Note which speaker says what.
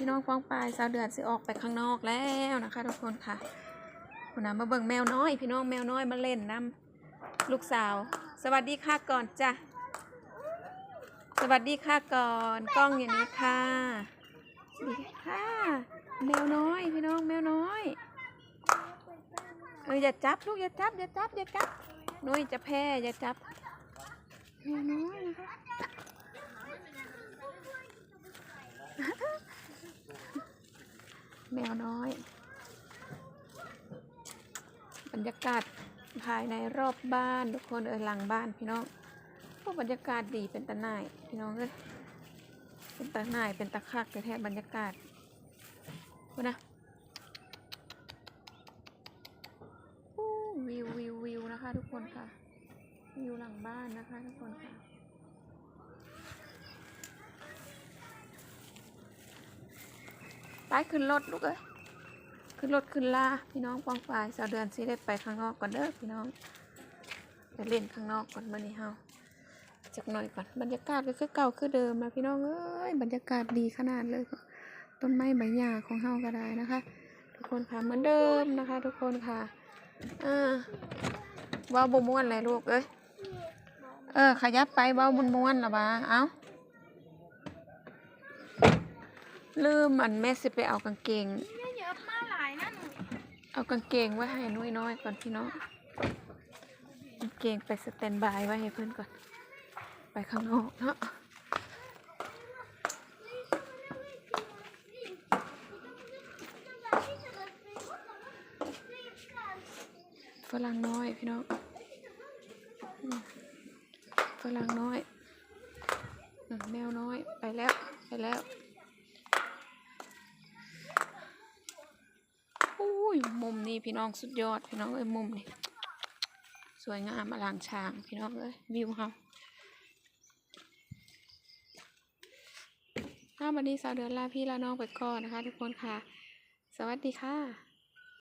Speaker 1: พี่น้องฟ้องปลายสาวเดือนสิออกไปข้างนอกแล้วนะคะ ทุกคนค่ะคุณน้ำมาเบิ่งแมวน้อย พี่น้องแมวน้อยมาเล่นน้ำลูกสาว สวัสดีค่ะก่อนจ้ะสวัสดีค่ะก่อนกล้องอย่างนี้ค่ะสวัสดีค่ะแมวน้อยพี่น้องแมวน้อยเอออย่าจับลูกอย่าจับอย่าจับอย่าจับนุ้ยจะแพ้อย่าจับแมวน้อยนะคะ แมวน้อย บรรยากาศภายในรอบบ้านทุกคนเออหลังบ้านพี่น้องพวกบรรยากาศดีเป็นตาหน่ายพี่น้องเลยเป็นตาหน่ายเป็นตาคักแท้บรรยากาศดูนะวิววิววิวนะคะทุกคนค่ะวิวหลังบ้านนะคะทุกคนค่ะ ไปขึ้นรถลูกเอ้ยขึ้นรถขึ้นลาพี่น้องปองปายสาวเดือนสิได้ไปข้างนอกก่อนเด้อพี่น้องไปเล่นข้างนอกก่อนมื่อนี้เฮาจักหน่อยก่อนบรรยากาศก็คือเก่าคือเดิมนะพี่น้องเอ้ยบรรยากาศดีขนาดเลยต้นไม้ใบหญ้าของเฮาก็ได้นะคะ ทุกคนค่ะเหมือนเดิมนะคะ ทุกคนค่ะอ่าว้าบ่ม่วนเลยลูกเอ้ยเออขยับไปว้าวบุญม่วนๆละบ้าเอ้า ลืมอันแม่สิไปเอากางเกง
Speaker 2: เนี่ยเยอะมากหลายนั่น
Speaker 1: เอากางเกงไว้ให้นุ้ยน้อยก่อนพี่น้องกางเกงไปสแตนบายไว้ให้เพื่อนก่อน ไปข้างนอกเนาะฝรั่งน้อยพี่น้องอืมฝรั่งน้อยอืมแมวน้อยไปแล้ว ไปแล้ว อุ้ย มุมนี้พี่น้องสุดยอด พี่น้องเอ้ยมุมนี้สวยงามอลังช้างพี่น้องเอ้ยวิวเฮาถ้าวันนี้สาวเดือนลาพี่ลาน้องไปก่อนนะคะ ทุกคนค่ะ สวัสดีค่ะ